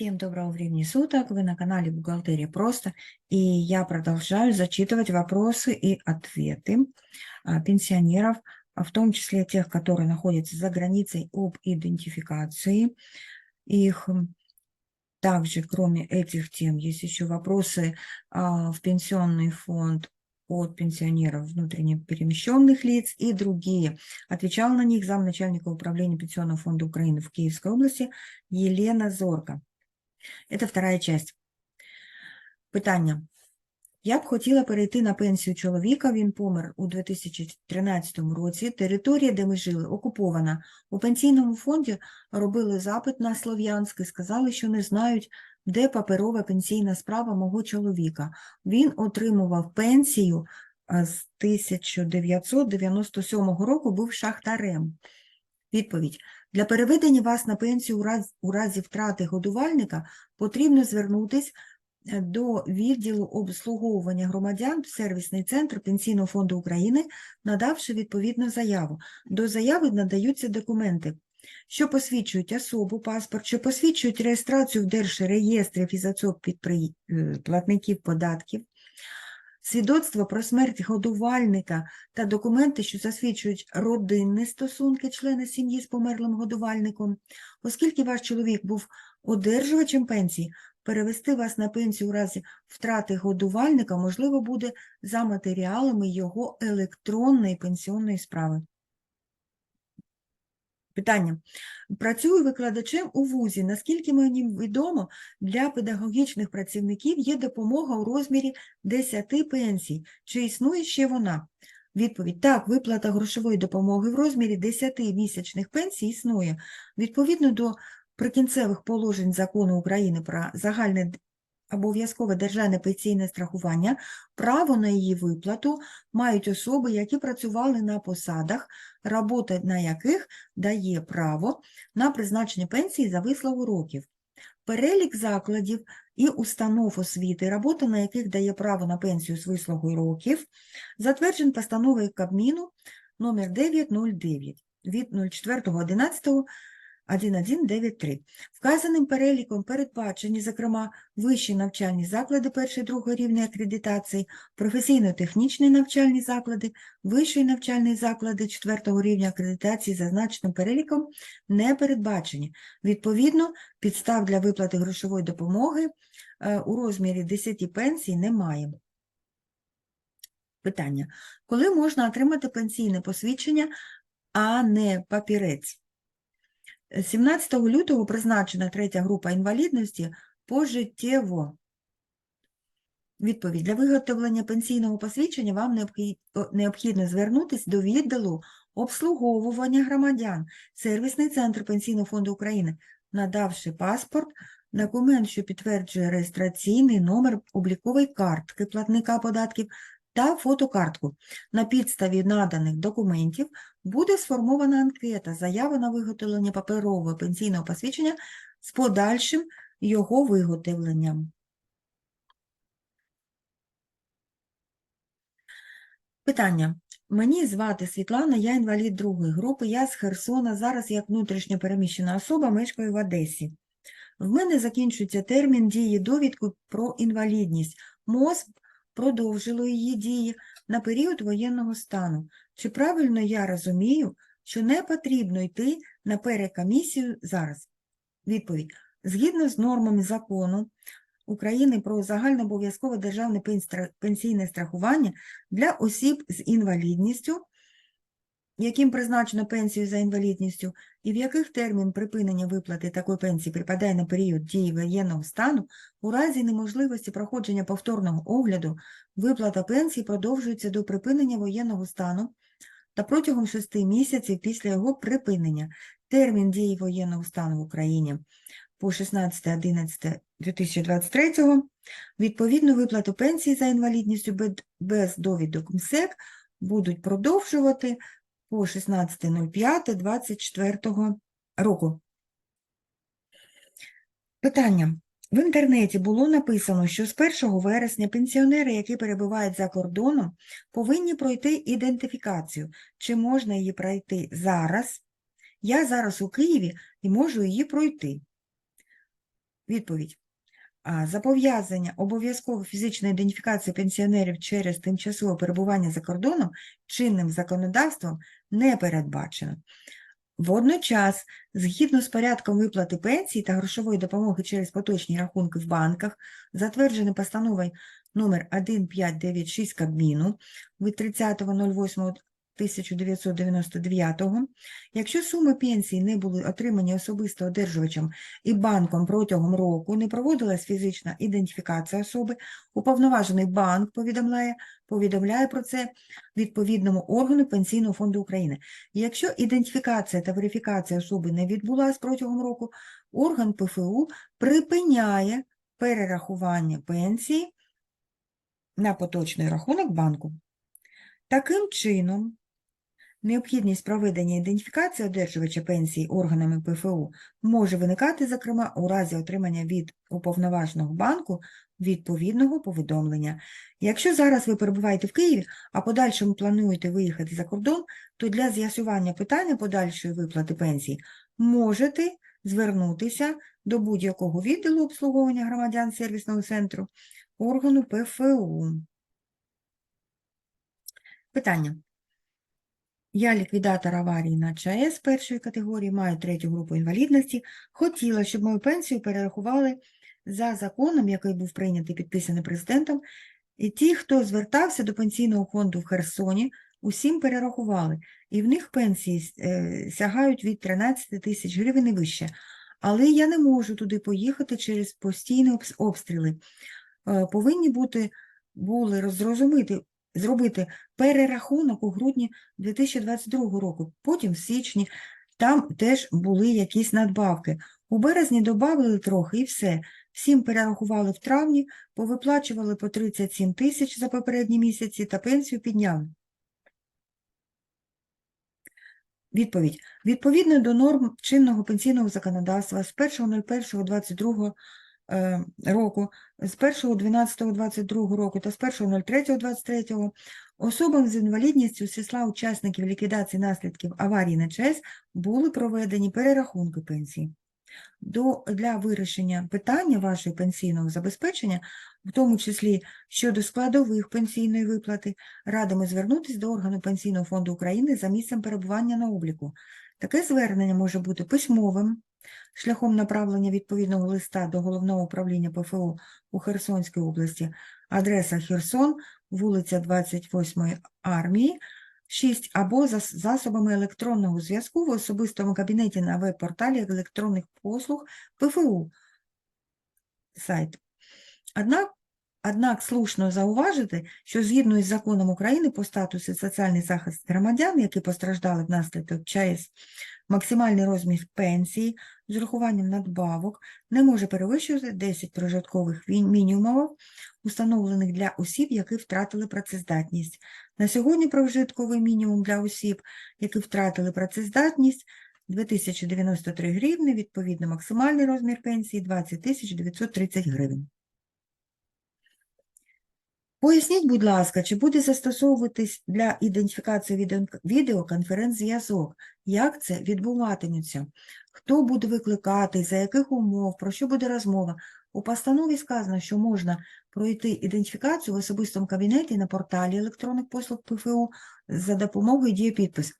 Всем доброго времени суток, вы на канале Бухгалтерия Просто, и я продолжаю зачитывать вопросы и ответы а, пенсионеров, а в том числе тех, которые находятся за границей об идентификации их. Также, кроме этих тем, есть еще вопросы а, в пенсионный фонд от пенсионеров внутренне перемещенных лиц и другие. Отвечал на них замначальника управления Пенсионного фонда Украины в Киевской области Елена Зорка. Це вторая часть. Питання. Я б хотіла перейти на пенсію чоловіка, він помер у 2013 році. Територія, де ми жили, окупована. У пенсійному фонді робили запит на Слов'янськ і сказали, що не знають, де паперова пенсійна справа мого чоловіка. Він отримував пенсію з 1997 року, був шахтарем. Відповідь. Для переведення вас на пенсію у разі, у разі втрати годувальника потрібно звернутися до відділу обслуговування громадян в сервісний центр Пенсійного фонду України, надавши відповідну заяву. До заяви надаються документи, що посвідчують особу, паспорт, що посвідчують реєстрацію в Держреєстрі фізоцоп підпри... е, платників податків, свідоцтво про смерть годувальника та документи, що засвідчують родинні стосунки члена сім'ї з померлим годувальником. Оскільки ваш чоловік був одержувачем пенсії, перевести вас на пенсію у разі втрати годувальника можливо буде за матеріалами його електронної пенсіонної справи. Питання. Працюю викладачем у ВУЗі. Наскільки мені відомо, для педагогічних працівників є допомога у розмірі 10 пенсій. Чи існує ще вона? Відповідь. Так, виплата грошової допомоги в розмірі 10 місячних пенсій існує. Відповідно до прикінцевих положень Закону України про загальне обов'язкове державне пенсійне страхування, право на її виплату мають особи, які працювали на посадах, робота на яких дає право на призначення пенсії за вислугу років. Перелік закладів і установ освіти, робота на яких дає право на пенсію з вислугою років, затверджен постановою Кабміну номер 909 від 04.11 1193. Вказаним переліком передбачені, зокрема, вищі навчальні заклади першого і другого рівня акредитації, професійно-технічні навчальні заклади, вищі навчальні заклади четвертого рівня акредитації зазначеним переліком не передбачені. Відповідно, підстав для виплати грошової допомоги е, у розмірі 10 пенсій немає. Питання. Коли можна отримати пенсійне посвідчення, а не папірець? 17 лютого призначена третя група інвалідності пожиттєво. Відповідь. Для виготовлення пенсійного посвідчення вам необхідно звернутися до відділу обслуговування громадян, сервісний центр Пенсійного фонду України, надавши паспорт, документ, що підтверджує реєстраційний номер облікової картки платника податків та фотокартку. На підставі наданих документів буде сформована анкета заяви на виготовлення паперового пенсійного посвідчення з подальшим його виготовленням. Питання. Мені звати Світлана, я інвалід другої групи, я з Херсона, зараз як внутрішньо переміщена особа мешкаю в Одесі. В мене закінчується термін дії довідки про інвалідність. МОЗ продовжило її дії на період воєнного стану. Чи правильно я розумію, що не потрібно йти на перекомісію зараз? Відповідь. Згідно з нормами закону України про загальнообов'язкове державне пенсійне страхування для осіб з інвалідністю, яким призначено пенсію за інвалідністю, і в яких термін припинення виплати такої пенсії припадає на період дії воєнного стану, у разі неможливості проходження повторного огляду виплата пенсії продовжується до припинення воєнного стану та протягом шести місяців після його припинення. Термін дії воєнного стану в Україні по 16.11.2023 відповідну виплату пенсії за інвалідністю без довідок МСЕК будуть продовжувати по 16.05.24 року. Питання. В інтернеті було написано, що з 1 вересня пенсіонери, які перебувають за кордоном, повинні пройти ідентифікацію. Чи можна її пройти зараз? Я зараз у Києві і можу її пройти. Відповідь. Зобов'язання обов'язково фізичної ідентифікації пенсіонерів через тимчасове перебування за кордоном чинним законодавством не передбачено. Водночас, згідно з порядком виплати пенсій та грошової допомоги через поточні рахунки в банках, затверджений постановою номер 1596 Кабміну від 30.08.1999, якщо суми пенсії не були отримані особисто одержувачем і банком протягом року, не проводилась фізична ідентифікація особи, уповноважений банк повідомляє, повідомляє про це відповідному органу Пенсійного фонду України. Якщо ідентифікація та верифікація особи не відбулась протягом року, орган ПФУ припиняє перерахування пенсії на поточний рахунок банку. Таким чином, необхідність проведення ідентифікації одержувача пенсії органами ПФУ може виникати, зокрема, у разі отримання від уповноваженого банку відповідного повідомлення. Якщо зараз ви перебуваєте в Києві, а подальшому плануєте виїхати за кордон, то для з'ясування питання подальшої виплати пенсії можете звернутися до будь-якого відділу обслуговування громадян сервісного центру органу ПФУ. Питання. Я ліквідатор аварії на ЧАЕС першої категорії, маю третю групу інвалідності. Хотіла, щоб мою пенсію перерахували за законом, який був прийнятий підписаний президентом. І ті, хто звертався до пенсійного фонду в Херсоні, усім перерахували. І в них пенсії е, сягають від 13 тисяч гривень і вище. Але я не можу туди поїхати через постійні обстріли. Е, Повинні бути, були зрозуміти, зробити перерахунок у грудні 2022 року, потім в січні. Там теж були якісь надбавки. У березні додали трохи і все. Всім перерахували в травні, повиплачували по 37 тисяч за попередні місяці та пенсію підняли. Відповідь. Відповідно до норм чинного пенсійного законодавства з 1.01.22 е, року, з 1.12.22 року та з 1.03.23 особам з інвалідністю з числа учасників ліквідації наслідків аварії на ЧАЕС були проведені перерахунки пенсії. До, для вирішення питання вашого пенсійного забезпечення, в тому числі щодо складових пенсійної виплати, радимо звернутися до органу Пенсійного фонду України за місцем перебування на обліку. Таке звернення може бути письмовим, шляхом направлення відповідного листа до Головного управління ПФО у Херсонській області, адреса Херсон, вулиця 28 армії, 6 або за засобами електронного зв'язку в особистому кабінеті на веб-порталі електронних послуг ПФУ сайт. Однак, однак слушно зауважити, що згідно із законом України по статусу соціальний захист громадян, які постраждали внаслідок ЧАЕС, максимальний розмір пенсії з урахуванням надбавок не може перевищувати 10 прожиткових мінімумів, установлених для осіб, які втратили працездатність. На сьогодні прожитковий мінімум для осіб, які втратили працездатність, 2093 гривні, відповідно максимальний розмір пенсії 20 930 гривень. Поясніть, будь ласка, чи буде застосовуватись для ідентифікації відео- відеоконференц-зв'язок? Як це відбуватиметься? Хто буде викликати, за яких умов, про що буде розмова? У постанові сказано, що можна пройти ідентифікацію в особистому кабінеті на порталі електронних послуг ПФУ за допомогою дієпідпис.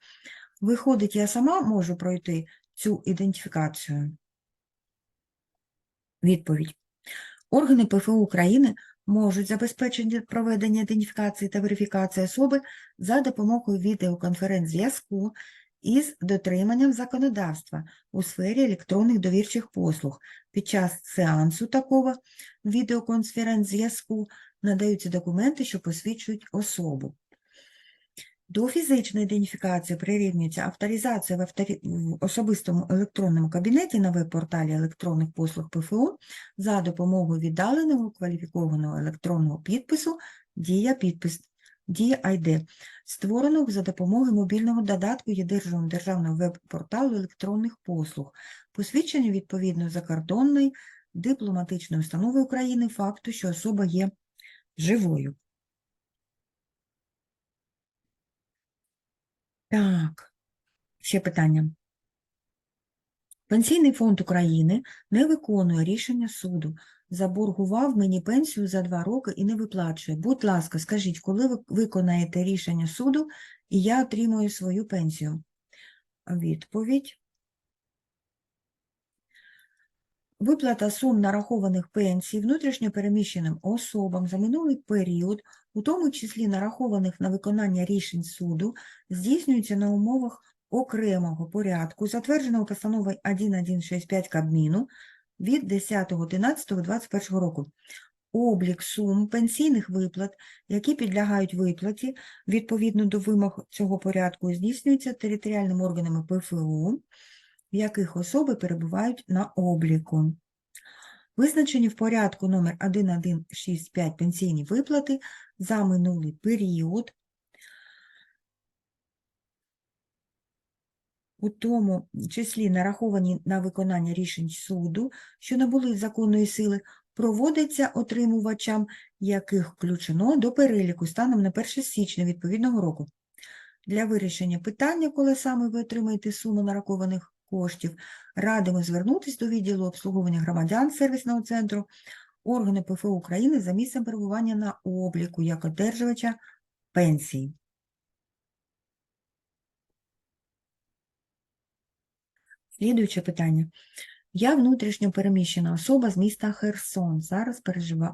Виходить, я сама можу пройти цю ідентифікацію? Відповідь. Органи ПФУ України можуть забезпечити проведення ідентифікації та верифікації особи за допомогою відеоконференц-зв'язку із дотриманням законодавства у сфері електронних довірчих послуг. Під час сеансу такого відеоконференц-зв'язку надаються документи, що посвідчують особу. До фізичної ідентифікації прирівнюється авторизація в, авторі... особистому електронному кабінеті на веб-порталі електронних послуг ПФУ за допомогою віддаленого кваліфікованого електронного підпису «Дія підпис» Дія ID, створеного за допомогою мобільного додатку єдиного державного веб-порталу електронних послуг, посвідчення відповідно закордонної дипломатичної установи України факту, що особа є живою. Так, ще питання. Пенсійний фонд України не виконує рішення суду, заборгував мені пенсію за два роки і не виплачує. Будь ласка, скажіть, коли ви виконаєте рішення суду, і я отримую свою пенсію? Відповідь. Виплата сум нарахованих пенсій внутрішньо переміщеним особам за минулий період, у тому числі нарахованих на виконання рішень суду, здійснюється на умовах окремого порядку, затвердженого постановою 1165 Кабміну від 10.11.21 року. Облік сум пенсійних виплат, які підлягають виплаті відповідно до вимог цього порядку, здійснюється територіальними органами ПФУ, в яких особи перебувають на обліку. Визначені в порядку номер 1165 пенсійні виплати за минулий період, у тому числі нараховані на виконання рішень суду, що набули законної сили, проводиться отримувачам, яких включено до переліку станом на 1 січня відповідного року. Для вирішення питання, коли саме ви отримаєте суму нарахованих коштів, радимо звернутися до відділу обслуговування громадян сервісного центру, органи ПФУ України за місцем перебування на обліку як одержувача пенсії. Слідуюче питання. Я внутрішньо переміщена особа з міста Херсон. Зараз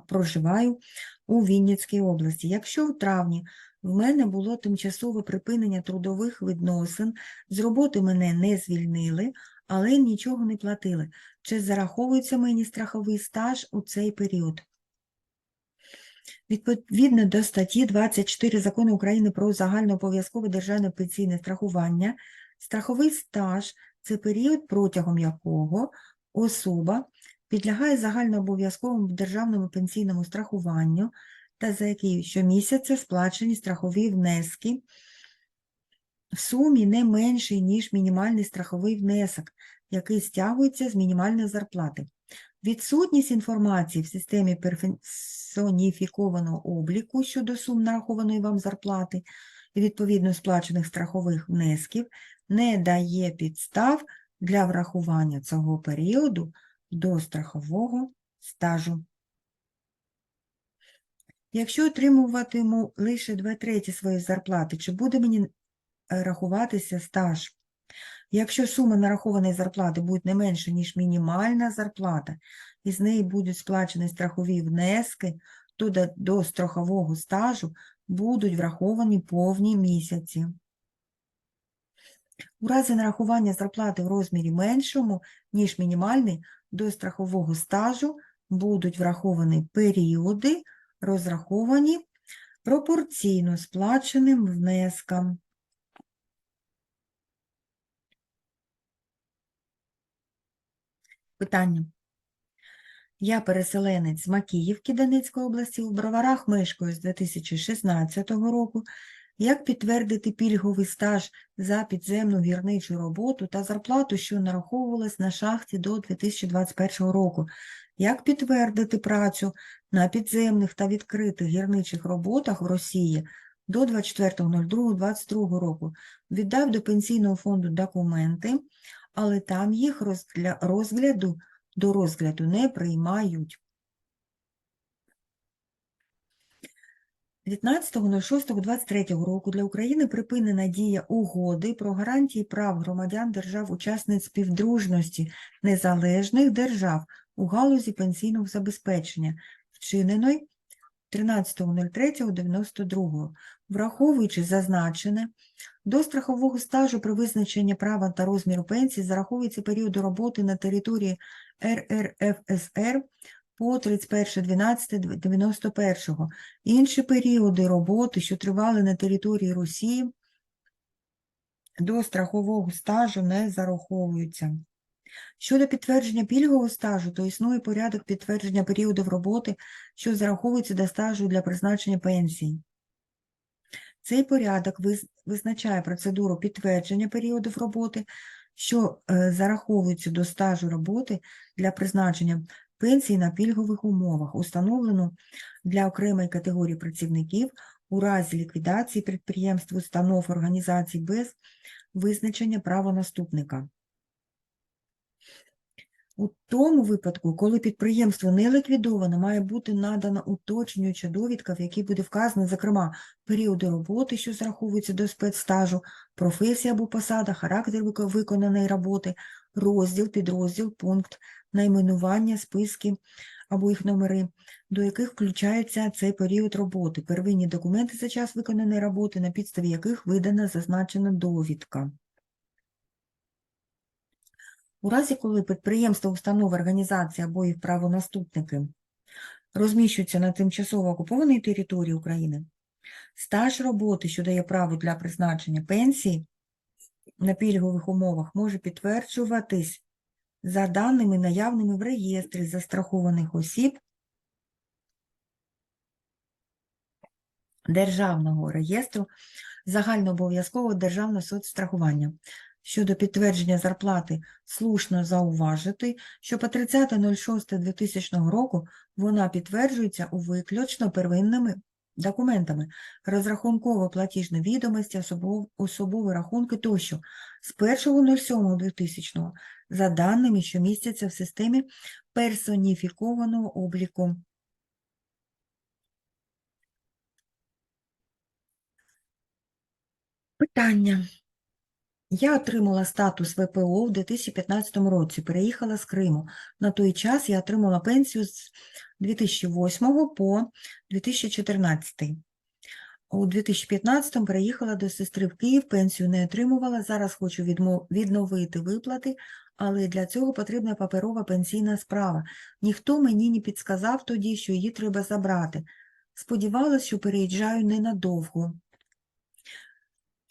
проживаю у Вінницькій області. Якщо в травні в мене було тимчасове припинення трудових відносин, з роботи мене не звільнили, але нічого не платили. Чи зараховується мені страховий стаж у цей період? Відповідно до статті 24 Закону України про загальнообов'язкове державне пенсійне страхування, страховий стаж це період, протягом якого особа підлягає загальнообов'язковому державному пенсійному страхуванню та за який щомісяця сплачені страхові внески в сумі не менший, ніж мінімальний страховий внесок, який стягується з мінімальної зарплати. Відсутність інформації в системі персоніфікованого обліку щодо сум нарахованої вам зарплати і відповідно сплачених страхових внесків не дає підстав для врахування цього періоду до страхового стажу. Якщо отримуватиму лише 2 треті своєї зарплати, чи буде мені рахуватися стаж? Якщо сума нарахованої зарплати буде не менше, ніж мінімальна зарплата, і з неї будуть сплачені страхові внески, то до страхового стажу будуть враховані повні місяці. У разі нарахування зарплати в розмірі меншому, ніж мінімальний, до страхового стажу будуть враховані періоди, розраховані пропорційно сплаченим внескам. Питання. Я переселенець з Макіївки Донецької області, у Броварах мешкаю з 2016 року. Як підтвердити пільговий стаж за підземну гірничу роботу та зарплату, що нараховувалась на шахті до 2021 року? Як підтвердити працю на підземних та відкритих гірничих роботах в Росії до 24.02.22 року? Віддав до пенсійного фонду документи, але там їх розгля- розгляду до розгляду не приймають. 19.06.23 року для України припинена дія угоди про гарантії прав громадян держав-учасниць співдружності незалежних держав у галузі пенсійного забезпечення, вчиненої 13.03.92. Враховуючи зазначене, до страхового стажу при визначенні права та розміру пенсії зараховується період роботи на території РРФСР по 31.12.91. Інші періоди роботи, що тривали на території Росії, до страхового стажу не зараховуються. Щодо підтвердження пільгового стажу, то існує порядок підтвердження періодів роботи, що зараховується до стажу для призначення пенсій. Цей порядок визначає процедуру підтвердження періодів роботи, що е, зараховуються до стажу роботи для призначення пенсій на пільгових умовах, установлену для окремої категорії працівників у разі ліквідації підприємств, установ, організацій без визначення правонаступника. У тому випадку, коли підприємство не ліквідовано, має бути надана уточнююча довідка, в якій буде вказано, зокрема, періоди роботи, що зараховуються до спецстажу, професія або посада, характер виконаної роботи, розділ, підрозділ, пункт, найменування, списки або їх номери, до яких включається цей період роботи, первинні документи за час виконаної роботи, на підставі яких видана зазначена довідка. У разі, коли підприємство, установа, організація або їх правонаступники розміщуються на тимчасово окупованій території України, стаж роботи, що дає право для призначення пенсії на пільгових умовах, може підтверджуватись за даними, наявними в реєстрі застрахованих осіб Державного реєстру загальнообов'язкового державного соцстрахування. Щодо підтвердження зарплати слушно зауважити, що по 30.06.2000 року вона підтверджується у виключно первинними документами, розрахунково-платіжні відомості, особов- особові рахунки тощо з 1.07.2000 за даними, що містяться в системі персоніфікованого обліку. Питання. Я отримала статус ВПО в 2015 році, переїхала з Криму. На той час я отримала пенсію з 2008 по 2014. У 2015 переїхала до сестри в Київ, пенсію не отримувала, зараз хочу відновити виплати, але для цього потрібна паперова пенсійна справа. Ніхто мені не підсказав тоді, що її треба забрати. Сподівалась, що переїжджаю ненадовго.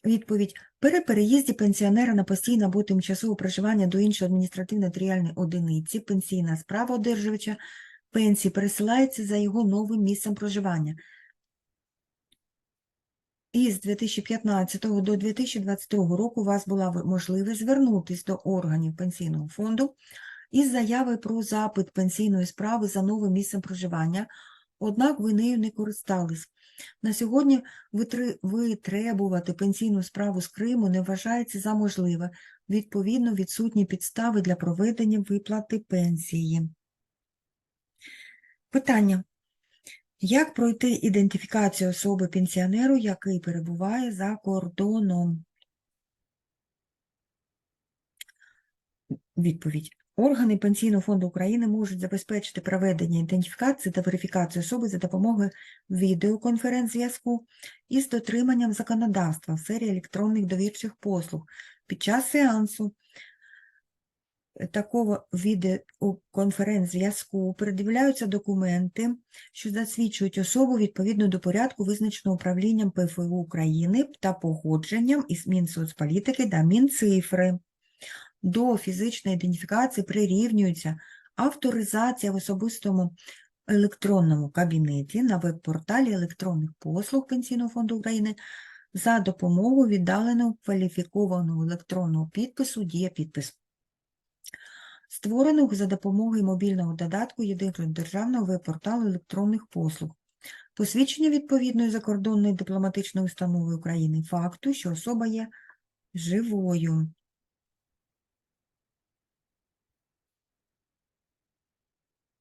Відповідь. При переїзді пенсіонера на постійне або тимчасове проживання до іншої адміністративно-територіальної одиниці пенсійна справа одержувача пенсії пересилається за його новим місцем проживання. Із 2015 до 2022 року у вас була можливість звернутися до органів пенсійного фонду із заявою про запит пенсійної справи за новим місцем проживання, однак ви нею не користались. На сьогодні витребувати пенсійну справу з Криму не вважається за можливе, відповідно відсутні підстави для проведення виплати пенсії. Питання. Як пройти ідентифікацію особи пенсіонеру, який перебуває за кордоном? Відповідь. Органи Пенсійного фонду України можуть забезпечити проведення ідентифікації та верифікації особи за допомогою відеоконференц-зв'язку із дотриманням законодавства в сфері електронних довірчих послуг під час сеансу такого відеоконференц-зв'язку передивляються документи, що засвідчують особу відповідно до порядку, визначеного управлінням ПФУ України та погодженням із Мінсоцполітики та Мінцифри. До фізичної ідентифікації прирівнюється авторизація в особистому електронному кабінеті на веб-порталі електронних послуг Пенсійного фонду України за допомогою віддаленого кваліфікованого електронного підпису «Дія-підпис», створеного за допомогою мобільного додатку Єдиного державного веб-порталу електронних послуг. Посвідчення відповідної закордонної дипломатичної установи України факту, що особа є живою.